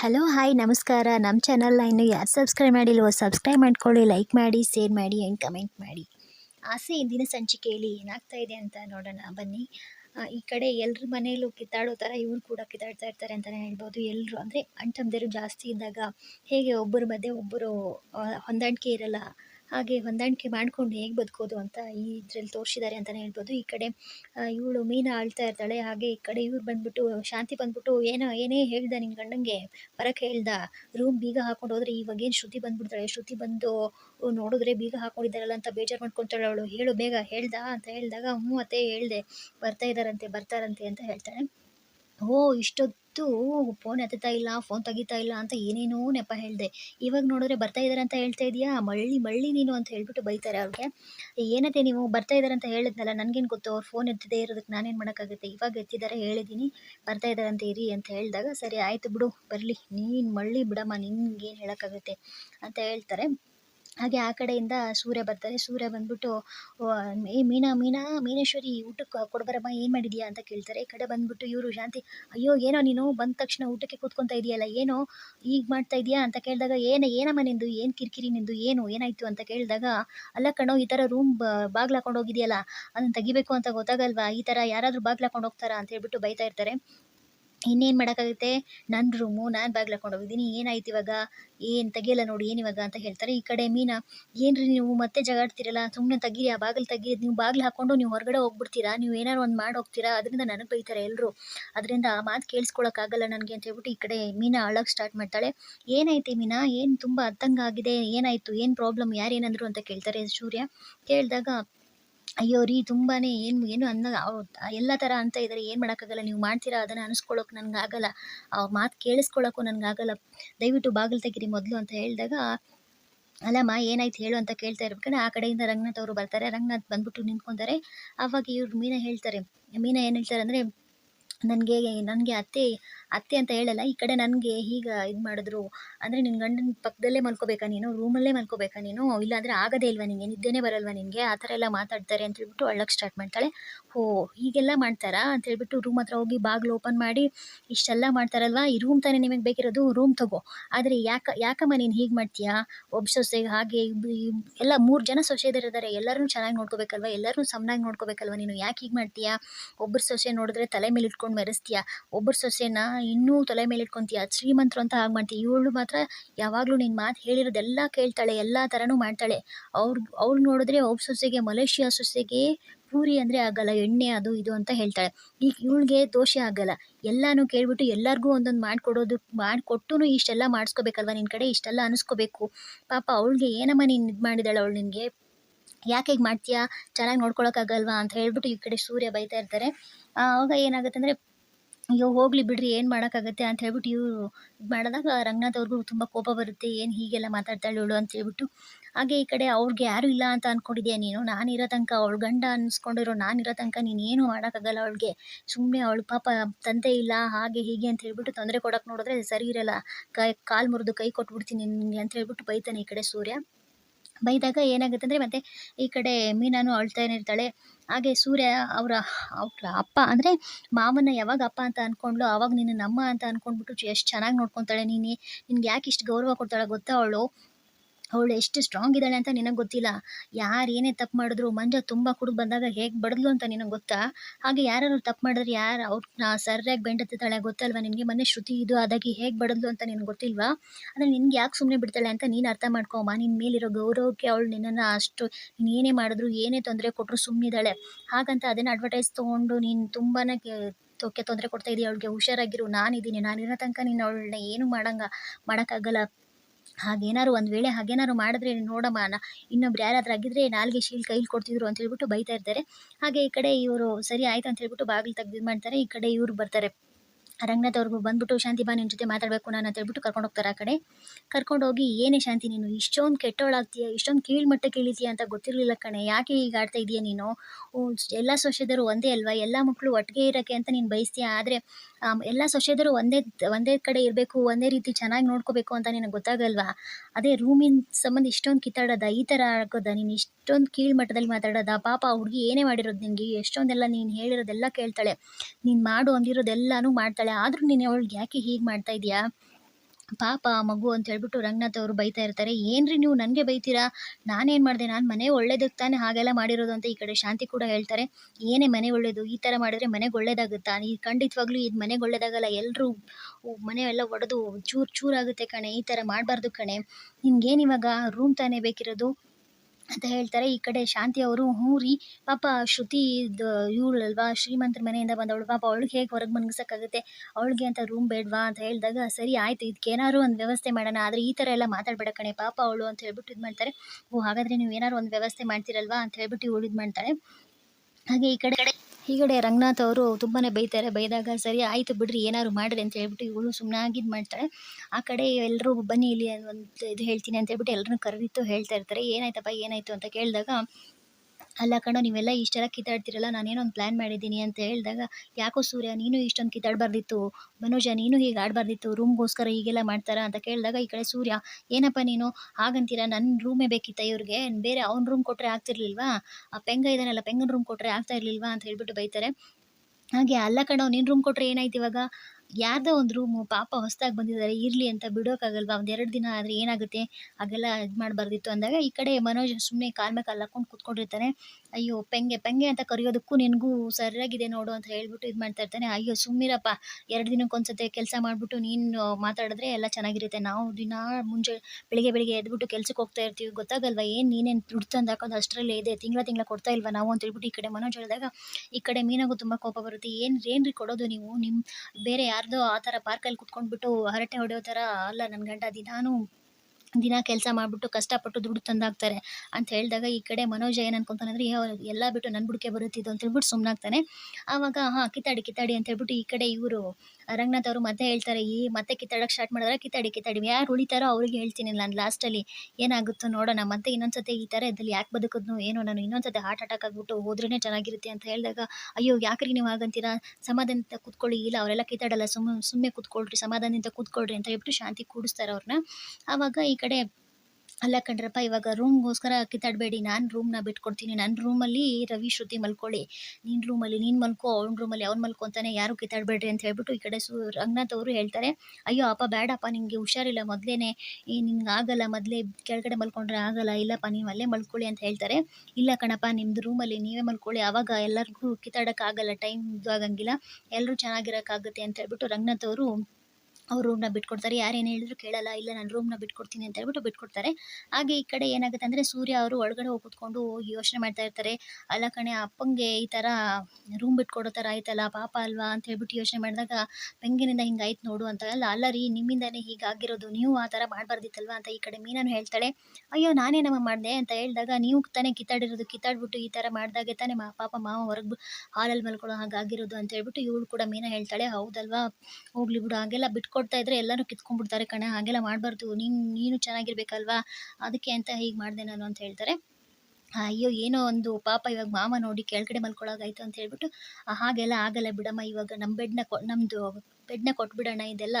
Hello, hi, ನಮಸ್ಕಾರ. ನಮ್ಮ ಚಾನಲ್ನ ಇನ್ನು ಯಾರು ಸಬ್ಸ್ಕ್ರೈಬ್ ಮಾಡಿಲ್ವೋ ಸಬ್ಸ್ಕ್ರೈಬ್ ಮಾಡ್ಕೊಳ್ಳಿ ಲೈಕ್ ಮಾಡಿ ಶೇರ್ ಮಾಡಿ ಆ್ಯಂಡ್ ಕಮೆಂಟ್ ಮಾಡಿ. ಆಸೆ ಇಂದಿನ ಸಂಚಿಕೆಯಲ್ಲಿ ಏನಾಗ್ತಾ ಇದೆ ಅಂತ ನೋಡೋಣ, ಬನ್ನಿ. ಈ ಕಡೆ ಎಲ್ಲರ ಮನೆಯಲ್ಲೂ ಕಿತ್ತಾಡೋ ಥರ ಇವ್ರು ಕೂಡ ಕಿತ್ತಾಡ್ತಾ ಇರ್ತಾರೆ ಅಂತಲೇ ಹೇಳ್ಬೋದು. ಎಲ್ಲರೂ ಅಂದರೆ ಅಣ್ತಮ್ಮದಿರು ಜಾಸ್ತಿ ಇದ್ದಾಗ ಹೇಗೆ ಒಬ್ಬರ ಮಧ್ಯೆ ಒಬ್ಬರು ಹೊಂದಾಣಿಕೆ ಇರಲ್ಲ ಹಾಗೆ ಹೊಂದಾಣಿಕೆ ಮಾಡಿಕೊಂಡು ಹೇಗೆ ಬದುಕೋದು ಅಂತ ಈ ಇದ್ರಲ್ಲಿ ತೋರಿಸಿದ್ದಾರೆ ಅಂತಲೇ ಹೇಳ್ಬೋದು. ಈ ಕಡೆ ಇವಳು ಮೀನ ಆಳ್ತಾ ಇರ್ತಾಳೆ. ಹಾಗೆ ಈ ಕಡೆ ಇವ್ರು ಬಂದ್ಬಿಟ್ಟು, ಶಾಂತಿ ಬಂದ್ಬಿಟ್ಟು, ಏನೋ, ಏನೇ ಹೇಳ್ದ ನಿನ್ನ ಗಂಡಂಗೆ ಬರಕ್ಕೆ ಹೇಳ್ದ. ರೂಮ್ ಬೀಗ ಹಾಕೊಂಡು ಹೋದ್ರೆ ಇವಾಗ ಏನು ಶ್ರುತಿ ಬಂದ್ಬಿಡ್ತಾಳೆ? ಶ್ರುತಿ ಬಂದು ನೋಡಿದ್ರೆ ಬೀಗ ಹಾಕೊಂಡಿದ್ದಾರಲ್ಲ ಅಂತ ಬೇಜಾರು ಮಾಡ್ಕೊತಾಳೆ ಅವಳು. ಹೇಳು ಬೇಗ, ಹೇಳ್ದ? ಅಂತ ಹೇಳಿದಾಗ ಹ್ಞೂ ಅತ್ತೆ ಹೇಳ್ದೆ. ಬರ್ತಾ ಇದ್ದಾರಂತೆ ಬರ್ತಾರಂತೆ ಅಂತ ಹೇಳ್ತಾಳೆ. ಓ ಇಷ್ಟೊತ್ತು ಫೋನ್ ಎತ್ತುತ್ತಾ ಇಲ್ಲ ಫೋನ್ ತೆಗಿತಾ ಇಲ್ಲ ಅಂತ ಏನೇನೋ ನೆಪ ಹೇಳಿದೆ. ಇವಾಗ ನೋಡಿದ್ರೆ ಬರ್ತಾ ಇದ್ದಾರೆ ಅಂತ ಹೇಳ್ತಾ ಇದೀಯಾ? ಮಳ್ಳಿ ಮಳ್ಳಿ ನೀನು ಅಂತ ಹೇಳ್ಬಿಟ್ಟು ಬೈತಾರೆ ಅವ್ರಿಗೆ. ಏನತ್ತೆ ನೀವು? ಬರ್ತಾ ಇದ್ದಾರೆ ಅಂತ ಹೇಳಿದ್ನಲ್ಲ, ನನಗೇನು ಗೊತ್ತು? ಅವ್ರು ಫೋನ್ ಎತ್ತದೇ ಇರೋದಕ್ಕೆ ನಾನೇನು ಮಾಡೋಕ್ಕಾಗುತ್ತೆ? ಇವಾಗ ಎತ್ತಿದ್ದಾರೆ ಹೇಳಿದ್ದೀನಿ ಬರ್ತಾ ಇದ್ದಾರೆ ಅಂತ ಇರಿ ಅಂತ ಹೇಳಿದಾಗ, ಸರಿ ಆಯಿತು ಬಿಡು, ಬರಲಿ. ನೀನು ಮಳ್ಳಿ ಬಿಡಮ್ಮ, ನಿನ್ಗೇನು ಹೇಳೋಕ್ಕಾಗುತ್ತೆ ಅಂತ ಹೇಳ್ತಾರೆ. ಹಾಗೆ ಆ ಕಡೆಯಿಂದ ಸೂರ್ಯ ಬರ್ತಾರೆ. ಸೂರ್ಯ ಬಂದ್ಬಿಟ್ಟು "ಓ, ಏ ಮೀನಾ ಮೀನಾ ಮೀನೇಶ್ವರಿ ಊಟಕ್ಕೆ ಕೊಡ್ಬರಮ್ಮ ಏನು ಮಾಡಿದ್ಯಾ? ಅಂತ ಕೇಳ್ತಾರೆ. ಈ ಕಡೆ ಬಂದ್ಬಿಟ್ಟು ಇವರು ಶಾಂತಿ ಅಯ್ಯೋ ಏನೋ ನೀನು ಬಂದ ತಕ್ಷಣ ಊಟಕ್ಕೆ ಕೂತ್ಕೊತಾ ಇದೆಯಲ್ಲ ಏನೋ ಈಗ ಮಾಡ್ತಾ ಇದೆಯಾ? ಅಂತ ಕೇಳಿದಾಗ ಏನು ಏನಮ್ಮ ನಿಂದು? ಏನು ಕಿರಿಕಿರಿ ನಿಂದು? ಏನು ಏನಾಯಿತು? ಅಂತ ಕೇಳಿದಾಗ ಅಲ್ಲ ಕಣೋ ಈ ಥರ ರೂಮ್ ಬಾಗ್ಲು ಹಾಕೊಂಡು ಹೋಗಿದೆಯಲ್ಲ ಅದನ್ನು ತೆಗಿಬೇಕು ಅಂತ ಗೊತ್ತಾಗಲ್ವಾ? ಈ ಥರ ಯಾರಾದರೂ ಬಾಗ್ಲು ಹಾಕೊಂಡು ಹೋಗ್ತಾರಾ? ಅಂತ ಹೇಳ್ಬಿಟ್ಟು ಬೈತಾ ಇರ್ತಾರೆ. ಇನ್ನೇನು ಮಾಡೋಕ್ಕಾಗುತ್ತೆ? ನನ್ನ ರೂಮು ನಾನು ಬ್ಯಾಗ್ ಹಾಕೊಂಡು ಹೋಗಿದ್ದೀನಿ. ಏನಾಯ್ತು ಇವಾಗ? ಏನು ತೆಗಿಯಲ್ಲ ನೋಡಿ, ಏನು ಇವಾಗ ಅಂತ ಹೇಳ್ತಾರೆ. ಈ ಕಡೆ ಮೀನಾ, ಏನ್ರಿ ನೀವು ಮತ್ತೆ ಜಗಾಡ್ತೀರಲ್ಲ? ಸುಮ್ಮನೆ ತೆಗೀರಿ, ಆ ಬಾಗಿಲು ತೆಗಿ ನೀವು ಬಾಗಿಲು ಹಾಕ್ಕೊಂಡು ನೀವು ಹೊರಗಡೆ ಹೋಗ್ಬಿಡ್ತೀರಾ? ನೀವು ಏನಾರು ಒಂದು ಮಾಡಿ ಹೋಗ್ತೀರಾ? ಅದರಿಂದ ನನಗೆ ಬೈತಾರೆ ಎಲ್ಲರೂ ಅದರಿಂದ ಆ ಮಾತು ಕೇಳಿಸ್ಕೊಳಕ್ಕಾಗಲ್ಲ ನನಗೆ ಅಂತ ಹೇಳ್ಬಿಟ್ಟು ಈ ಕಡೆ ಮೀನಾ ಅಳಕ್ಕೆ ಸ್ಟಾರ್ಟ್ ಮಾಡ್ತಾಳೆ. ಏನಾಯ್ತು ಮೀನಾ? ಏನು ತುಂಬ ಅತ್ತಂಗ ಆಗಿದೆ? ಏನಾಯಿತು? ಏನು ಪ್ರಾಬ್ಲಮ್ ಯಾರು ಏನಂದ್ರು ಅಂತ ಕೇಳ್ತಾರೆ ಸೂರ್ಯ. ಕೇಳಿದಾಗ ಅಯ್ಯೋ ರೀ ತುಂಬಾ ಏನು ಏನು ಅನ್ನ ಎಲ್ಲ ಥರ ಅಂತ ಇದ್ದಾರೆ ಏನು ಮಾಡೋಕ್ಕಾಗಲ್ಲ, ನೀವು ಮಾಡ್ತೀರಾ ಅದನ್ನು ಅನಿಸ್ಕೊಳ್ಳೋಕೆ ಆಗಲ್ಲ ಅವ್ರ ಮಾತು ಕೇಳಿಸ್ಕೊಳ್ಳೋಕ್ಕೂ ನನಗೆ ಆಗಲ್ಲ ದಯವಿಟ್ಟು ಬಾಗಿಲು ತೆಗೀರಿ ಮೊದಲು ಅಂತ ಹೇಳಿದಾಗ, ಅಲ್ಲಮ್ಮ ಏನಾಯ್ತು ಹೇಳು ಅಂತ ಕೇಳ್ತಾ ಇರ್ಬೇಕಾದ್ರೆ ಆ ಕಡೆಯಿಂದ ರಂಗನಾಥ್ ಅವರು ಬರ್ತಾರೆ, ರಂಗನಾಥ್ ಬಂದ್ಬಿಟ್ಟು ನಿಂತ್ಕೊಂತಾರೆ ಅವಾಗ ಇವ್ರು ಮೀನಾ ಹೇಳ್ತಾರೆ, ಮೀನಾ ಏನು ಹೇಳ್ತಾರೆ ಅಂದರೆ ನನಗೆ ನನಗೆ ಅತ್ತೆ ಅತ್ತೆ ಅಂತ ಹೇಳಲ್ಲ, ಈ ಕಡೆ ನನಗೆ ಈಗ ಇದು ಮಾಡಿದ್ರು. ಅಂದರೆ ನಿನ್ನ ಗಂಡನ ಪಕ್ಕದಲ್ಲೇ ಮಲ್ಕೋಬೇಕಾ ನೀನು? ರೂಮಲ್ಲೇ ಮಲ್ಕೋಬೇಕಾ ನೀನು? ಇಲ್ಲಾಂದರೆ ಆಗೋದೇ ಇಲ್ವಾ ನಿನಗೆ ನಿದ್ದೆನೇ ಬರಲ್ವಾ ನಿನಗೆ? ಆ ಥರ ಎಲ್ಲ ಮಾತಾಡ್ತಾರೆ ಅಂತ ಹೇಳ್ಬಿಟ್ಟು ಸ್ಟಾರ್ಟ್ ಮಾಡ್ತಾಳೆ. ಓ ಹೀಗೆಲ್ಲ ಮಾಡ್ತಾರಾ ಅಂತ ಹೇಳ್ಬಿಟ್ಟು ರೂಮ್ ಹತ್ರ ಹೋಗಿ ಬಾಗಿಲು ಓಪನ್ ಮಾಡಿ, ಇಷ್ಟೆಲ್ಲ ಮಾಡ್ತಾರಲ್ವಾ? ಈ ರೂಮ್ ತಾನೇ ನಿಮಗೆ ಬೇಕಿರೋದು? ರೂಮ್ ತಗೋ. ಆದರೆ ಯಾಕೆ, ಯಾಕಮ್ಮ ನೀನು ಹೀಗೆ ಮಾಡ್ತೀಯಾ? ಒಬ್ಬ ಸೊಸೆಗೆ ಹಾಗೆ ಎಲ್ಲ ಮೂರು ಜನ ಸೊಸೆದಿರಿದ್ದಾರೆ ಎಲ್ಲರೂ ಚೆನ್ನಾಗಿ ನೋಡ್ಕೋಬೇಕಲ್ವ? ಎಲ್ಲರೂ ಸಮನಾಗಿ ನೋಡ್ಕೋಬೇಕಲ್ವ ನೀನು? ಯಾಕೆ ಹೀಗೆ ಮಾಡ್ತೀಯಾ? ಒಬ್ಬರು ಸೊಸೆ ನೋಡಿದ್ರೆ ತಲೆ ಮೇಲೆ ಇಟ್ಕೊಂಡು ಮೆರೆಸ್ತೀಯಾ? ಒಬ್ಬರು ಸೊಸೆನ ಇನ್ನೂ ತಲೆ ಮೇಲೆ ಇಟ್ಕೊತೀಯ ಶ್ರೀಮಂತರು ಅಂತ ಹಾಗೆ ಮಾಡ್ತೀಯ? ಇವಳು ಮಾತ್ರ ಯಾವಾಗಲೂ ನಿನ್ನ ಮಾತು ಹೇಳಿರೋದೆಲ್ಲ ಕೇಳ್ತಾಳೆ, ಎಲ್ಲ ಥರನೂ ಮಾಡ್ತಾಳೆ. ಅವ್ರು, ಅವ್ಳು ನೋಡಿದ್ರೆ ಒಬ್ಬ ಸೊಸೆಗೆ ಮಲೇಷಿಯಾ ಸೊಸೆಗೆ ಪೂರಿ ಅಂದರೆ ಆಗಲ್ಲ, ಎಣ್ಣೆ ಅದು ಇದು ಅಂತ ಹೇಳ್ತಾಳೆ. ಈಗ ಇವಳಿಗೆ ದೋಷ ಆಗಲ್ಲ. ಎಲ್ಲನೂ ಕೇಳ್ಬಿಟ್ಟು ಎಲ್ಲರಿಗೂ ಒಂದೊಂದು ಮಾಡಿಕೊಡೋದು ಮಾಡಿಕೊಟ್ಟು ಇಷ್ಟೆಲ್ಲ ಮಾಡಿಸ್ಕೋಬೇಕಲ್ವ ನಿನ್ನ ಕಡೆ? ಇಷ್ಟೆಲ್ಲ ಅನಿಸ್ಕೋಬೇಕು. ಪಾಪ ಅವಳಿಗೆ ಏನಮ್ಮ ನೀನು ಇದು ಮಾಡಿದಾಳೆ ಅವಳು ನಿನಗೆ? ಯಾಕೆ ಹೀಗೆ ಮಾಡ್ತೀಯಾ? ಚೆನ್ನಾಗಿ ನೋಡ್ಕೊಳಕ್ಕಾಗಲ್ವಾ ಅಂತ ಹೇಳ್ಬಿಟ್ಟು ಈ ಕಡೆ ಸೂರ್ಯ ಬೈತಾ ಇರ್ತಾರೆ. ಆವಾಗ ಏನಾಗುತ್ತೆ ಅಂದರೆ, ಅಯ್ಯೋ ಹೋಗಲಿ ಬಿಡ್ರಿ, ಏನು ಮಾಡೋಕ್ಕಾಗತ್ತೆ ಅಂತ ಹೇಳ್ಬಿಟ್ಟು ಇವರು ಇದು ಮಾಡಿದಾಗ ರಂಗನಾಥ್ ಅವ್ರಿಗೂ ತುಂಬ ಕೋಪ ಬರುತ್ತೆ, ಏನು ಹೀಗೆಲ್ಲ ಮಾತಾಡ್ತಾಳೆ ಇವಳು ಅಂತ ಹೇಳ್ಬಿಟ್ಟು. ಹಾಗೆ ಈ ಕಡೆ ಅವ್ರಿಗೆ ಯಾರೂ ಇಲ್ಲ ಅಂತ ಅಂದ್ಕೊಂಡಿದ್ಯಾ ನೀನು? ನಾನು ಇರೋ ತನಕ ಅವಳು ಗಂಡ ಅನ್ಸ್ಕೊಂಡಿರೋ, ನಾನು ಇರೋ ತನಕ ನೀನು ಏನು ಮಾಡೋಕ್ಕಾಗಲ್ಲ ಅವಳಿಗೆ. ಸುಮ್ಮನೆ ಅವಳು ಪಾಪ ತಂದೆ ಇಲ್ಲ, ಹಾಗೆ ಹೀಗೆ ಅಂತ ಹೇಳ್ಬಿಟ್ಟು ತೊಂದರೆ ಕೊಡೋಕೆ ನೋಡಿದ್ರೆ ಸರಿ ಇರಲ್ಲ. ಕೈ, ಕಾಲು ಮುರಿದು ಕೈ ಕೊಟ್ಬಿಡ್ತೀನಿ ನಿನಗೆ ಅಂತ ಹೇಳ್ಬಿಟ್ಟು ಬೈತಾನೆ ಈ ಕಡೆ ಸೂರ್ಯ. ಬೈದಾಗ ಏನಾಗುತ್ತೆ ಅಂದರೆ ಮತ್ತೆ ಈ ಕಡೆ ಮೀನಾನು ಅಳ್ತಾನೆ ಇರ್ತಾಳೆ. ಹಾಗೆ ಸೂರ್ಯ ಅವರ, ಅವ್ರ ಅಪ್ಪ ಅಂದರೆ ಮಾವನ ಯಾವಾಗ ಅಪ್ಪ ಅಂತ ಅಂದ್ಕೊಂಡ್ಲು ಆವಾಗ ನಿನ್ನ ನಮ್ಮ ಅಂತ ಅಂದ್ಕೊಂಡ್ಬಿಟ್ಟು ಎಷ್ಟು ಚೆನ್ನಾಗಿ ನೋಡ್ಕೊತಾಳೆ ನೀನು. ನಿನ್ಗೆ ಯಾಕೆ ಇಷ್ಟು ಗೌರವ ಕೊಡ್ತಾಳೆ ಗೊತ್ತಾ ಅವಳು? ಅವಳು ಎಷ್ಟು ಸ್ಟ್ರಾಂಗ್ ಇದ್ದಾಳೆ ಅಂತ ನಿನಗೆ ಗೊತ್ತಿಲ್ಲ? ಯಾರು ಏನೇ ತಪ್ಪು ಮಾಡಿದ್ರು ಮಂಜ ತುಂಬ ಕುಡಿದು ಬಂದಾಗ ಹೇಗೆ ಬಡದ್ಲು ಅಂತ ನಿನಗೆ ಗೊತ್ತಾ? ಹಾಗೆ ಯಾರು ತಪ್ಪು ಮಾಡಿದ್ರೆ ಯಾರು ಅವ್ರನ್ನ ಸರಿಯಾಗಿ ಬೆಂಡತ್ತಿದ್ದಾಳೆ ಗೊತ್ತಲ್ವಾ? ನಿನಗೆ ಮೊನ್ನೆ ಶ್ರುತಿ ಇದು, ಅದಾಗಿ ಹೇಗೆ ಬಡದ್ಲು ಅಂತ ನಿನಗೆ ಗೊತ್ತಿಲ್ವಾ? ಅಂದರೆ ನಿನಗೆ ಯಾಕೆ ಸುಮ್ಮನೆ ಬಿಡ್ತಾಳೆ ಅಂತ ನೀನು ಅರ್ಥ ಮಾಡ್ಕೊಮ್ಮ ನಿನ್ನ ಮೇಲಿರೋ ಗೌರವಕ್ಕೆ ಅವಳು ನಿನ್ನನ್ನು ಅಷ್ಟು, ನೀನು ಏನೇ ಮಾಡಿದ್ರು ಏನೇ ತೊಂದರೆ ಕೊಟ್ಟರು ಸುಮ್ಮನಿದ್ದಾಳೆ ಹಾಗಂತ ಅದನ್ನು ಅಡ್ವರ್ಟೈಸ್ ತೊಗೊಂಡು ನೀನು ತುಂಬಾ ತೊಕ್ಕೆ ತೊಂದರೆ ಕೊಡ್ತಾ ಇದೀಯ. ಅವಳಿಗೆ ಹುಷಾರಾಗಿರು. ನಾನಿದ್ದೀನಿ ನಾನಿರೋ ತನಕ ನೀನು ಅವಳನ್ನ ಏನು ಮಾಡಂಗ, ಮಾಡೋಕ್ಕಾಗಲ್ಲ. ಹಾಗೇನಾದ್ರು ಒಂದು ವೇಳೆ ಹಾಗೇನಾದ್ರು ಮಾಡಿದ್ರೆ ನೋಡಮ್ಮ ಅನ್ನ ಇನ್ನೊಬ್ರು ಯಾರಾದ್ರೂ ಆಗಿದ್ರೆ ನಾಲ್ಗೆ ಶೀಲ್ ಕೈಲಿ ಕೊಡ್ತಿದ್ರು ಅಂತ ಹೇಳ್ಬಿಟ್ಟು ಬೈತಾ ಇರ್ತಾರೆ. ಹಾಗೆ ಈ ಕಡೆ ಇವರು ಸರಿ ಆಯ್ತು ಅಂತ ಹೇಳ್ಬಿಟ್ಟು ಬಾಗಿಲು ತೆಗ್ದು ಮಾಡ್ತಾರೆ. ಈ ಕಡೆ ಇವ್ರು ಬರ್ತಾರೆ. ರಂಗನಾಥ್ ಅವ್ರಿಗೂ ಬಂದ್ಬಿಟ್ಟು ಶಾಂತಿ ಬಾ ನಿನ್ನ ಜೊತೆ ಮಾತಾಡಬೇಕು ನಾನು ಅಂತ ಹೇಳ್ಬಿಟ್ಟು ಕರ್ಕೊಂಡು ಹೋಗ್ತಾರೆ ಆ ಕಡೆ. ಕರ್ಕೊಂಡು ಹೋಗಿ, ಏನೇ ಶಾಂತಿ ನೀನು, ಇಷ್ಟೊಂದು ಕೆಟ್ಟವಳಾಗ್ತೀಯ ಇಷ್ಟೊಂದು ಕೀಳ್ಮಟ್ಟಕ್ಕೆ ಇಳಿತೀಯ ಅಂತ ಗೊತ್ತಿರಲಿಲ್ಲ ಕಣೆ. ಯಾಕೆ ಈಗ ಆಡ್ತಾ ಇದೀಯ ನೀನು? ಎಲ್ಲ ಸೊಸೆದರು ಒಂದೇ ಅಲ್ವಾ? ಎಲ್ಲ ಮಕ್ಕಳು ಒಟ್ಟಿಗೆ ಇರೋಕ್ಕೆ ಅಂತ ನೀನು ಬಯಸ್ತೀಯ? ಆದರೆ ಎಲ್ಲ ಸೊಸೆದರು ಒಂದೇ ಒಂದೇ ಕಡೆ ಇರಬೇಕು, ಒಂದೇ ರೀತಿ ಚೆನ್ನಾಗಿ ನೋಡ್ಕೋಬೇಕು ಅಂತ ನಿನಗೆ ಗೊತ್ತಾಗಲ್ವಾ? ಅದೇ ರೂಮಿನ ಸಂಬಂಧ ಇಷ್ಟೊಂದು ಕಿತ್ತಾಡೋದ, ಈ ಥರ ಆಗೋದ ನೀನು ಇಷ್ಟೊಂದು ಕೀಳ್ಮಟ್ಟದಲ್ಲಿ ಮಾತಾಡೋದ. ಪಾಪ ಹುಡುಗಿ ಏನೇ ಮಾಡಿರೋದು ನಿನಗೆ? ಎಷ್ಟೊಂದೆಲ್ಲ ನೀನು ಹೇಳಿರೋದೆಲ್ಲ ಕೇಳ್ತಾಳೆ. ನೀನು ಮಾಡು ಅಂದಿರೋದೆಲ್ಲನೂ ಮಾಡ್ತಾಳೆ. ಆದರೂ ನೀನು ಅವಳಿಗೆ ಯಾಕೆ ಹೀಗೆ ಮಾಡ್ತಾ ಇದೀಯಾ? ಪಾಪ ಮಗು ಅಂತ ಹೇಳ್ಬಿಟ್ಟು ರಂಗನಾಥ್ ಅವರು ಬೈತಾ ಇರ್ತಾರೆ. ಏನ್ರಿ ನೀವು ನನಗೆ ಬೈತೀರಾ? ನಾನೇನು ಮಾಡಿದೆ? ನಾನು ಮನೆ ಒಳ್ಳೇದಕ್ಕೆ ತಾನೇ ಹಾಗೆಲ್ಲ ಮಾಡಿರೋದು ಅಂತ ಈ ಕಡೆ ಶಾಂತಿ ಕೂಡ ಹೇಳ್ತಾರೆ. ಏನೇ ಮನೆ ಒಳ್ಳೇದು, ಈ ಥರ ಮಾಡಿದ್ರೆ ಮನೆಗೆ ಒಳ್ಳೇದಾಗುತ್ತಾ? ಈ ಖಂಡಿತವಾಗ್ಲೂ ಇದು ಮನೆಗೆ ಒಳ್ಳೇದಾಗಲ್ಲ. ಎಲ್ಲರೂ ಮನೆ ಎಲ್ಲ ಒಡೆದು ಚೂರು ಚೂರಾಗುತ್ತೆ ಕಣೆ, ಈ ಥರ ಮಾಡಬಾರ್ದು ಕಣೆ. ನಿನ್ಗೇನು ಇವಾಗ ರೂಮ್ ತಾನೇ ಬೇಕಿರೋದು? ಅಂತ ಹೇಳ್ತಾರೆ. ಈ ಕಡೆ ಶಾಂತಿ ಅವರು, ಹ್ಞೂ ರೀ, ಪಾಪ ಶ್ರುತಿ ಇದು ಇವಳಲ್ವಾ ಶ್ರೀಮಂತರ ಮನೆಯಿಂದ ಬಂದವಳು, ಪಾಪ ಅವಳಿಗೆ ಹೇಗೆ ಹೊರಗೆ ಮನಗಿಸೋಕ್ಕಾಗುತ್ತೆ? ಅವಳಿಗೆ ಅಂತ ರೂಮ್ ಬೇಡವಾ? ಅಂತ ಹೇಳಿದಾಗ, ಸರಿ, ಆಯಿತು ಇದಕ್ಕೇನಾದ್ರು ಒಂದು ವ್ಯವಸ್ಥೆ ಮಾಡೋಣ. ಆದರೆ ಈ ಥರ ಎಲ್ಲ ಮಾತಾಡಬೇಡ ಕಣೆ. ಪಾಪ ಅವಳು ಅಂತ ಹೇಳ್ಬಿಟ್ಟು ಇದು ಮಾಡ್ತಾರೆ. ಓ, ಹಾಗಾದರೆ ನೀವು ಏನಾದ್ರು ಒಂದು ವ್ಯವಸ್ಥೆ ಮಾಡ್ತೀರಲ್ವಾ? ಅಂತ ಹೇಳ್ಬಿಟ್ಟು ಇವಳು ಇದು ಮಾಡ್ತಾಳೆ. ಹಾಗೆ ಈ ಕಡೆ ಈ ಕಡೆ ರಂಗನಾಥ್ ಅವರು ತುಂಬಾ ಬೈತಾರೆ, ಬೈದಾಗ ಸರಿ ಆಯಿತು ಬಿಡ್ರಿ, ಏನಾದ್ರು ಮಾಡಿರಿ ಅಂತ ಹೇಳ್ಬಿಟ್ಟು ಇವಳು ಸುಮ್ಮನಾಗಿ ಆಗಿದ್ ಮಾಡ್ತಾಳೆ ಆ ಕಡೆ ಎಲ್ಲರೂ ಬನ್ನಿ ಇಲ್ಲಿ ಒಂದು ಇದು ಹೇಳ್ತೀನಿ ಅಂತ ಹೇಳ್ಬಿಟ್ಟು ಎಲ್ಲರೂ ಕರೆದಿತ್ತು, ಹೇಳ್ತಾ ಇರ್ತಾರೆ, ಏನಾಯ್ತಪ್ಪ, ಏನಾಯಿತು ಅಂತ ಕೇಳಿದಾಗ ಅಲ್ಲ ಕಣೋ, ನೀವೆಲ್ಲ ಇಷ್ಟೆಲ್ಲ ಕಿತ್ತಾಡ್ತಿರಲ್ಲ, ನಾನೇನೋ ಒಂದು ಪ್ಲ್ಯಾನ್ ಮಾಡಿದ್ದೀನಿ ಅಂತ ಹೇಳಿದಾಗ, ಯಾಕೋ ಸೂರ್ಯ, ನೀನು ಇಷ್ಟೊಂದು ಕಿತ್ತಾಡಬಾರ್ದಿತ್ತು. ಮನೋಜ, ನೀನು ಹೀಗೆ ಆಡಬಾರ್ದಿತ್ತು. ರೂಮ್ಗೋಸ್ಕರ ಹೀಗೆಲ್ಲ ಮಾಡ್ತಾರಾ? ಅಂತ ಕೇಳಿದಾಗ ಈ ಕಡೆ ಸೂರ್ಯ, ಏನಪ್ಪ ನೀನು? ಹಾಗಂತೀರ? ನನ್ನ ರೂಮೇ ಬೇಕಿತ್ತ ಇವ್ರಿಗೆ? ಬೇರೆ ಅವ್ನ ರೂಮ್ ಕೊಟ್ಟರೆ ಆಗ್ತಿರ್ಲಿಲ್ವಾ? ಆ ಪೆಂಗ ಇದಾನಲ್ಲ, ಪೆಂಗನ ರೂಮ್ ಕೊಟ್ಟರೆ ಆಗ್ತಾ ಇರಲಿಲ್ವಾ? ಅಂತ ಹೇಳ್ಬಿಟ್ಟು ಬೈತಾರೆ. ಹಾಗೆ ಅಲ್ಲ ಕಣೋ ನಿನ್ನ ರೂಮ್ ಕೊಟ್ಟರೆ ಏನಾಯ್ತು ಇವಾಗ? ಯಾರ್ದೋ ಒಂದು ರೂಮು ಪಾಪ ಹೊಸ್ದಾಗಿ ಬಂದಿದ್ದಾರೆ ಇರಲಿ ಅಂತ ಬಿಡೋಕ್ಕಾಗಲ್ವಾ ಒಂದು ಎರಡು ದಿನ ಆದರೆ ಏನಾಗುತ್ತೆ? ಹಾಗೆಲ್ಲ ಇದು ಮಾಡಬಾರ್ದಿತ್ತು ಅಂದಾಗ ಈ ಕಡೆ ಮನೋಜ್ ಸುಮ್ಮನೆ ಕಾಲ್ ಮೇಲೆ ಕಾಲು ಹಾಕ್ಕೊಂಡು ಕೂತ್ಕೊಂಡಿರ್ತಾನೆ. ಅಯ್ಯೋ, ಪೆಂಗೆ ಪೆಂಗೆ ಅಂತ ಕರೆಯೋದಕ್ಕೂ ನಿನಗೂ ಸರಿಯಾಗಿದೆ ನೋಡು ಅಂತ ಹೇಳ್ಬಿಟ್ಟು ಇದು ಮಾಡ್ತಾ ಇರ್ತಾನೆ. ಅಯ್ಯೋ ಸುಮ್ಮಿರಪ್ಪ ಎರಡು ದಿನಕ್ಕೊಂದ್ಸತಿ ಕೆಲಸ ಮಾಡಿಬಿಟ್ಟು ನೀನು ಮಾತಾಡಿದ್ರೆ ಎಲ್ಲ ಚೆನ್ನಾಗಿರುತ್ತೆ. ನಾವು ದಿನ ಮುಂಜೆ ಬೆಳಿಗ್ಗೆ ಬೆಳಿಗ್ಗೆ ಎದ್ಬಿಟ್ಟು ಕೆಲ್ಸಕ್ಕೆ ಹೋಗ್ತಾ ಇರ್ತೀವಿ. ಗೊತ್ತಾಗಲ್ವಾ? ಏನು ನೀನೇನು ದುಡ್ಡು ತಂದು ಹಾಕೋದು? ಅಷ್ಟರಲ್ಲೇ ಇದೆ. ತಿಂಗಳ ತಿಂಗಳ ಕೊಡ್ತಾ ಇಲ್ವಾ ನಾವು ಅಂತ ಹೇಳ್ಬಿಟ್ಟು ಈ ಕಡೆ ಮನೋಜ್ ಹೇಳಿದಾಗ, ಈ ಕಡೆ ಮೀನಾಗೂ ತುಂಬ ಕೋಪ ಬರುತ್ತೆ. ಏನು ಏನ್ರಿ ಕೊಡೋದು ನೀವು? ನಿಮ್ಮ ಬೇರೆ ಯಾರ್ದೋ ಆ ಥರ ಪಾರ್ಕಲ್ಲಿ ಕುತ್ಕೊಂಡ್ಬಿಟ್ಟು ಹರಟೆ ಹೊಡೆಯೋ ಥರ ಅಲ್ಲ ನನ್ನ ಗಂಡ. ದಿನಾನು ದಿನ ಕೆಲಸ ಮಾಡಿಬಿಟ್ಟು ಕಷ್ಟಪಟ್ಟು ದುಡ್ಡು ತಂದಾಗ್ತಾರೆ ಅಂತ ಹೇಳಿದಾಗ ಈ ಕಡೆ ಮನೋಜ ಏನು ಅನ್ಕೊಂತಾನೆ ಅಂದರೆ ಎಲ್ಲ ಬಿಟ್ಟು ನನ್ನ ಬುಡಕೆ ಬರುತ್ತಿದ್ದು ಅಂತ ಹೇಳ್ಬಿಟ್ಟು ಸುಮ್ಮನಾಗ್ತಾನೆ ಆವಾಗ, ಹಾಂ, ಕಿತ್ತಾಡಿ ಕಿತ್ತಾಡಿ ಅಂತ ಹೇಳ್ಬಿಟ್ಟು ಈ ಕಡೆ ಇವರು ರಂಗನಾಥ್ ಅವರು ಮತ್ತೆ ಹೇಳ್ತಾರೆ, ಈ ಮತ್ತೆ ಕಿತ್ತಾಡಕ್ಕೆ ಸ್ಟಾರ್ಟ್ ಮಾಡಿದ್ರೆ ಕಿತ್ತಾಡಿ ಕಿತ್ತಾಡಿ. ಯಾರು ಉಳಿತಾರೋ ಅವ್ರಿಗೆ ಹೇಳ್ತೀನಿ ನಾನು ಲಾಸ್ಟಲ್ಲಿ ಏನಾಗುತ್ತೋ ನೋಡೋಣ. ಮತ್ತೆ ಇನ್ನೊಂದ್ಸತಿ ಈ ಥರ ಇದ್ದಲ್ಲಿ ಯಾಕೆ ಬದುಕೋದ್ನು ಏನೋ ನಾನು ಇನ್ನೊಂದ್ಸತಿ ಹಾರ್ಟ್ ಅಟ್ಯಾಕ್ ಆಗಿಬಿಟ್ಟು ಹೋದ್ರೇ ಚೆನ್ನಾಗಿರುತ್ತೆ ಅಂತ ಹೇಳಿದಾಗ, ಅಯ್ಯೋ, ಯಾಕ್ರಿ ನೀವು ಹಾಗಂತೀರಾ? ಸಮಾಧಾನದಿಂದ ಕೂತ್ಕೊಳ್ಳಿ. ಇಲ್ಲ, ಅವರೆಲ್ಲ ಕಿತ್ತಾಡಲ್ಲ. ಸುಮ್ಮನೆ ಸುಮ್ಮನೆ ಕೂತ್ಕೊಳ್ರಿ. ಸಮಾಧಾನದಿಂದ ಕೂತ್ಕೊಳ್ರಿ ಅಂತ ಹೇಳ್ಬಿಟ್ಟು ಶಾಂತಿ ಕೂಡಿಸ್ತಾರೆ ಅವ್ರನ್ನ ಆವಾಗ ಈ ಕಡೆ ಅಲ್ಲ ಕಣ್ರಪ್ಪ, ಇವಾಗ ರೂಮ್ಗೋಸ್ಕರ ಕಿತ್ತಾಡಬೇಡಿ. ನಾನು ರೂಮ್ನ ಬಿಟ್ಕೊಡ್ತೀನಿ. ನನ್ನ ರೂಮಲ್ಲಿ ರವಿ, ಶ್ರುತಿ ಮಲ್ಕೊಳ್ಳಿ. ನಿನ್ನ ರೂಮಲ್ಲಿ ನೀನು ಮಲ್ಕೋ, ಅವ್ನ ರೂಮಲ್ಲಿ ಅವ್ನು ಮಲ್ಕೊತಾನೆ ಯಾರು ಕಿತ್ತಾಡಬೇಡ್ರಿ ಅಂತ ಹೇಳ್ಬಿಟ್ಟು ಈ ಕಡೆ ಸು, ರಂಗನಾಥ್ ಅವರು ಹೇಳ್ತಾರೆ, ಅಯ್ಯೋ, ಅಪ್ಪ ಬೇಡಪ್ಪ ನಿನಗೆ ಹುಷಾರಿಲ್ಲ. ಮೊದಲೇ ನಿನ್ಗೆ ಆಗಲ್ಲ. ಮೊದಲೇ ಕೆಳಗಡೆ ಮಲ್ಕೊಂಡ್ರೆ ಆಗಲ್ಲ. ಇಲ್ಲಪ್ಪ, ನೀವು ಅಲ್ಲೇ ಮಲ್ಕೊಳ್ಳಿ ಅಂತ ಹೇಳ್ತಾರೆ. ಇಲ್ಲ ಕಣಪ್ಪ ನಿಮ್ಮದು ರೂಮಲ್ಲಿ ನೀವೇ ಮಲ್ಕೊಳ್ಳಿ. ಅವಾಗ ಎಲ್ಲರಿಗೂ ಕಿತ್ತಾಡೋಕ್ಕಾಗಲ್ಲ. ಟೈಮ್ ಇದು ಆಗಂಗಿಲ್ಲ. ಎಲ್ಲರೂ ಚೆನ್ನಾಗಿರೋಕ್ಕಾಗುತ್ತೆ ಅಂತ ಹೇಳ್ಬಿಟ್ಟು ರಂಗನಾಥ್ ಅವರು ಅವ್ರ ರೂಮ್ನ ಬಿಟ್ಕೊಡ್ತಾರೆ. ಏನು ಹೇಳಿದ್ರು ಕೇಳಲ್ಲ, ಇಲ್ಲ ನಾನು ರೂಮ್ನ ಬಿಟ್ಕೊಡ್ತೀನಿ ಅಂತ ಹೇಳ್ಬಿಟ್ಟು ಬಿಟ್ಕೊಡ್ತಾರೆ. ಹಾಗೆ ಈ ಕಡೆ ಏನಾಗುತ್ತೆ ಅಂದರೆ ಸೂರ್ಯ ಅವರು ಒಳಗಡೆ ಹೋಗಿ ಕೂತ್ಕೊಂಡು ಯೋಚನೆ ಮಾಡ್ತಾ ಇರ್ತಾರೆ. ಅಲ್ಲ ಕಣೆ ಅಪ್ಪಂಗೆ ಈ ಥರ ರೂಮ್ ಬಿಟ್ಕೊಡೋ ಥರ ಆಯ್ತಲ್ಲ, ಪಾಪ ಅಲ್ವಾ ಅಂತ ಹೇಳ್ಬಿಟ್ಟು ಯೋಚನೆ ಮಾಡಿದಾಗ ಬೆಂಗಿನಿಂದ ಹಿಂಗೆ ಆಯ್ತು ನೋಡು ಅಂತ ಅಲ್ಲ ಅಲ್ಲ ರೀ, ನಿಮ್ಮಿಂದನೇ ಹೀಗಾಗಿರೋದು ನೀವು ಆ ಥರ ಮಾಡಬಾರ್ದಿತ್ತಲ್ವ? ಅಂತ ಈ ಕಡೆ ಮೀನನ್ನು ಹೇಳ್ತಾಳೆ. ಅಯ್ಯೋ, ನಾನೇನಮ್ಮ ಮಾಡಿದೆ? ಅಂತ ಹೇಳಿದಾಗ, ನೀವು ತಾನೇ ಕಿತ್ತಾಡಿರೋದು. ಕಿತ್ತಾಡ್ಬಿಟ್ಟು ಈ ಥರ ಮಾಡಿದಾಗೆ ತಾನೇ ಮಾ, ಪಾಪ ಮಾವ ಹೊರಗೆ ಹಾಲಲ್ಲಿ ಮಲ್ಕೊಳ್ಳೋ ಹಾಗಾಗಿರೋದು ಅಂತ ಹೇಳ್ಬಿಟ್ಟು ಇವಳು ಕೂಡ ಮೀನ ಹೇಳ್ತಾಳೆ. ಹೌದಲ್ವಾ? ಹೋಗ್ಲಿ ಬಿಡು. ಹಾಗೆಲ್ಲ ಬಿಟ್ಕೊಡ್ತಾ ಇದ್ರೆ ಎಲ್ಲರೂ ಕಿತ್ಕೊಂಡ್ಬಿಡ್ತಾರೆ ಕಣೆ, ಹಾಗೆಲ್ಲ ಮಾಡಬಾರ್ದು. ನೀನು ನೀನು ಚೆನ್ನಾಗಿರ್ಬೇಕಲ್ವಾ? ಅದಕ್ಕೆ ಅಂತ ಹೀಗೆ ಮಾಡಿದೆ ನಾನು ಅಂತ ಹೇಳ್ತಾರೆ. ಅಯ್ಯೋ, ಏನೋ ಒಂದು ಪಾಪ ಇವಾಗ ಮಾಮ ನೋಡಿ ಕೆಳಗಡೆ ಮಲ್ಕೊಳ್ಳೋಗಾಯ್ತು ಅಂತ ಹೇಳ್ಬಿಟ್ಟು ಹಾಗೆಲ್ಲ ಆಗಲ್ಲ ಬಿಡಮ್ಮ, ಇವಾಗ ನಮ್ಮ ಬೆಡ್ನ ಕೊ ನಮ್ಮದು ಬೆಡ್ನ ಕೊಟ್ಬಿಡೋಣ, ಇದೆಲ್ಲ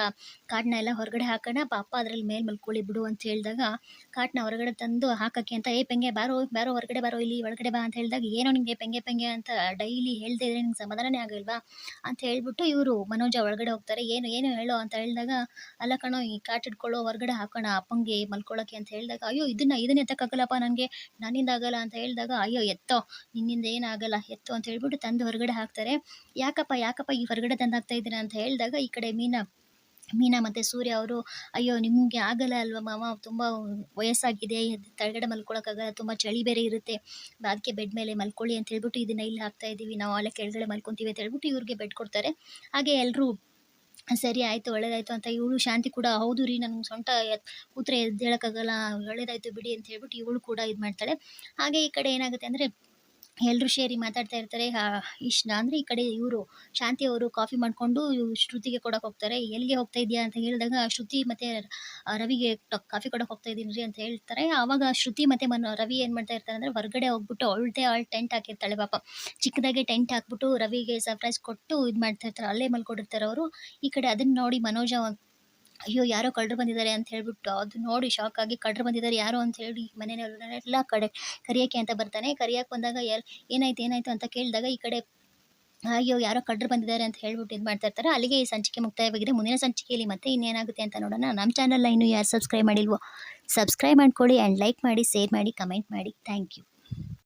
ಕಾಟನ್ನ ಎಲ್ಲ ಹೊರಗಡೆ ಹಾಕೋಣ, ಪಾಪ ಅದ್ರಲ್ಲಿ ಮೇಲೆ ಮಲ್ಕೊಳ್ಳಿ ಬಿಡು ಅಂತ ಹೇಳಿದಾಗ ಕಾಟನ್ನ ಹೊರಗಡೆ ತಂದು ಹಾಕೋಕ್ಕೆ ಅಂತ, ಏ ಪೆಂಗೆ ಬಾರೋ ಬಾರೋ, ಹೊರಗಡೆ ಬಾರೋ, ಇಲ್ಲಿ ಒಳಗಡೆ ಬಾ ಅಂತ ಹೇಳಿದಾಗ, ಏನೋ ನಿಮಗೆ ಪೆಂಗೆ ಪೆಂಗೆ ಅಂತ ಡೈಲಿ ಹೇಳ್ತಾ ಇದ್ರೆ ನಿಮ್ಗೆ ಸಮಾಧಾನನೇ ಆಗಲ್ವಾ ಅಂತ ಹೇಳ್ಬಿಟ್ಟು ಇವರು ಮನೋಜ ಒಳಗಡೆ ಹೋಗ್ತಾರೆ. ಏನು ಏನು ಹೇಳೋ? ಅಂತ ಹೇಳಿದಾಗ, ಅಲ್ಲ ಕಣೋ, ಈ ಕಾಟ್ ಇಟ್ಕೊಳ್ಳೋ ಹೊರಗಡೆ ಹಾಕೋಣ, ಅಪ್ಪಂಗೆ ಮಲ್ಕೊಳ್ಳೋಕೆ ಅಂತ ಹೇಳಿದಾಗ, ಅಯ್ಯೋ, ಇದನ್ನ ಇದನ್ನ ಎತ್ತಕ್ಕಾಗಲ್ಲಪ್ಪ ನನಗೆ, ನನ್ನಿಂದ ಆಗಲ್ಲ ಅಂತ ಹೇಳಿದಾಗ, ಅಯ್ಯೋ, ಎತ್ತೋ, ನಿನ್ನಿಂದ ಏನಾಗಲ್ಲ ಎತ್ತೋ ಅಂತ ಹೇಳ್ಬಿಟ್ಟು ತಂದು ಹೊರಗಡೆ ಹಾಕ್ತಾರೆ. ಯಾಕಪ್ಪ ಯಾಕಪ್ಪ ಈ ಹೊರಗಡೆ ತಂದು ಹಾಕ್ತಾ ಇದ್ದೀರಾ ಅಂತ ಹೇಳಿದಾಗ ಈ ಕಡೆ ಮೀನಾ ಮೀನಾ ಮತ್ತು ಸೂರ್ಯ ಅವರು, ಅಯ್ಯೋ, ನಿಮಗೆ ಆಗಲ್ಲ ಅಲ್ವಾ ಮಾವ? ತುಂಬ ವಯಸ್ಸಾಗಿದೆ. ತಳಗಡೆ ಮಲ್ಕೊಳ್ಳೋಕ್ಕಾಗಲ್ಲ ತುಂಬ ಚಳಿ ಬೇರೆ ಇರುತ್ತೆ. ಅದಕ್ಕೆ ಬೆಡ್ ಮೇಲೆ ಮಲ್ಕೊಳ್ಳಿ ಅಂತ ಹೇಳ್ಬಿಟ್ಟು ಇದನ್ನ ಇಲ್ಲಿ ಹಾಕ್ತಾ ಇದ್ದೀವಿ. ನಾವು ಅಲ್ಲೇ ಕೆಳಗಡೆ ಮಲ್ಕೊತೀವಿ ಅಂತ ಹೇಳ್ಬಿಟ್ಟು ಇವ್ರಿಗೆ ಬೆಡ್ ಕೊಡ್ತಾರೆ. ಹಾಗೆ ಎಲ್ಲರೂ ಸರಿ, ಆಯಿತು, ಒಳ್ಳೇದಾಯಿತು ಅಂತ ಇವಳು ಶಾಂತಿ ಕೂಡ, ಹೌದು ರೀ, ನನಗೆ ಸೊಂಟ ಕೂತ್ರೆ ಎದ್ದೇಳಕ್ಕಾಗಲ್ಲ. ಒಳ್ಳೇದಾಯಿತು ಬಿಡಿ ಅಂತ ಹೇಳ್ಬಿಟ್ಟು ಇವಳು ಕೂಡ ಇದು ಮಾಡ್ತಾಳೆ ಹಾಗೆ ಈ ಕಡೆ ಏನಾಗುತ್ತೆ ಅಂದರೆ ಎಲ್ಲರೂ ಸೇರಿ ಮಾತಾಡ್ತಾ ಇರ್ತಾರೆ. ಇಷ್ಟ ಅಂದರೆ ಈ ಕಡೆ ಇವರು ಶಾಂತಿ ಅವರು ಕಾಫಿ ಮಾಡಿಕೊಂಡು ಶ್ರುತಿಗೆ ಕೊಡೋಕೆ ಹೋಗ್ತಾರೆ. ಎಲ್ಲಿಗೆ ಹೋಗ್ತಾ ಇದೆಯಾ ಅಂತ ಹೇಳಿದಾಗ, ಶ್ರುತಿ ಮತ್ತು ರವಿಗೆ ಕಾಫಿ ಕೊಡೋಕೆ ಹೋಗ್ತಾ ಇದ್ದೀನಿ ರೀ ಅಂತ ಹೇಳ್ತಾರೆ. ಆವಾಗ ಶ್ರುತಿ ಮತ್ತು ಮನ, ರವಿ ಏನು ಮಾಡ್ತಾ ಇರ್ತಾರೆ ಅಂದರೆ ಹೊರಗಡೆ ಹೋಗ್ಬಿಟ್ಟು ಅವಳದೇ ಅವಳು ಟೆಂಟ್ ಹಾಕಿರ್ತಾಳೆ ಪಾಪ. ಚಿಕ್ಕದಾಗೆ ಟೆಂಟ್ ಹಾಕ್ಬಿಟ್ಟು ರವಿಗೆ ಸರ್ಪ್ರೈಸ್ ಕೊಟ್ಟು ಇದು ಮಾಡ್ತಾ ಇರ್ತಾರೆ. ಅಲ್ಲೇ ಮಲ್ಕೊಂಡಿರ್ತಾರೆ ಅವರು. ಈ ಕಡೆ ಅದನ್ನ ನೋಡಿ ಮನೋಜ ಅಯ್ಯೋ, ಯಾರೋ ಕಳ್ಳರು ಬಂದಿದ್ದಾರೆ ಅಂತ ಹೇಳ್ಬಿಟ್ಟು ಅದು ನೋಡಿ ಶಾಕ್ ಆಗಿ ಕಳ್ಳರು ಬಂದಿದ್ದಾರೆ ಯಾರು ಅಂತ ಹೇಳಿ ಮನೆಯವರೆಲ್ಲ ಕಡೆ ಕರಿಯೋಕ್ಕೆ ಅಂತ ಬರ್ತಾನೆ. ಕರಿಯಕ್ಕೆ ಬಂದಾಗ ಎಲ್ ಏನಾಯ್ತು ಏನಾಯ್ತು ಅಂತ ಕೇಳಿದಾಗ ಈ ಕಡೆ ಅಯ್ಯೋ, ಯಾರೋ ಕಳ್ಳರು ಬಂದಿದ್ದಾರೆ ಅಂತ ಹೇಳ್ಬಿಟ್ಟು ಇದು ಮಾಡ್ತಾ ಇರ್ತಾರೆ. ಅಲ್ಲಿಗೆ ಈ ಸಂಚಿಕೆ ಮುಕ್ತಾಯವಾಗಿದೆ. ಮುಂದಿನ ಸಂಚಿಕೆಯಲ್ಲಿ ಮತ್ತೆ ಇನ್ನೇನಾಗುತ್ತೆ ಅಂತ ನೋಡೋಣ. ನಮ್ಮ ಚಾನಲ್ನ ಇನ್ನೂ ಯಾರು ಸಬ್ಸ್ಕ್ರೈಬ್ ಮಾಡಿಲ್ವೋ ಸಬ್ಸ್ಕ್ರೈಬ್ ಮಾಡ್ಕೊಳ್ಳಿ ಆ್ಯಂಡ್ ಲೈಕ್ ಮಾಡಿ ಶೇರ್ ಮಾಡಿ ಕಮೆಂಟ್ ಮಾಡಿ. Thank you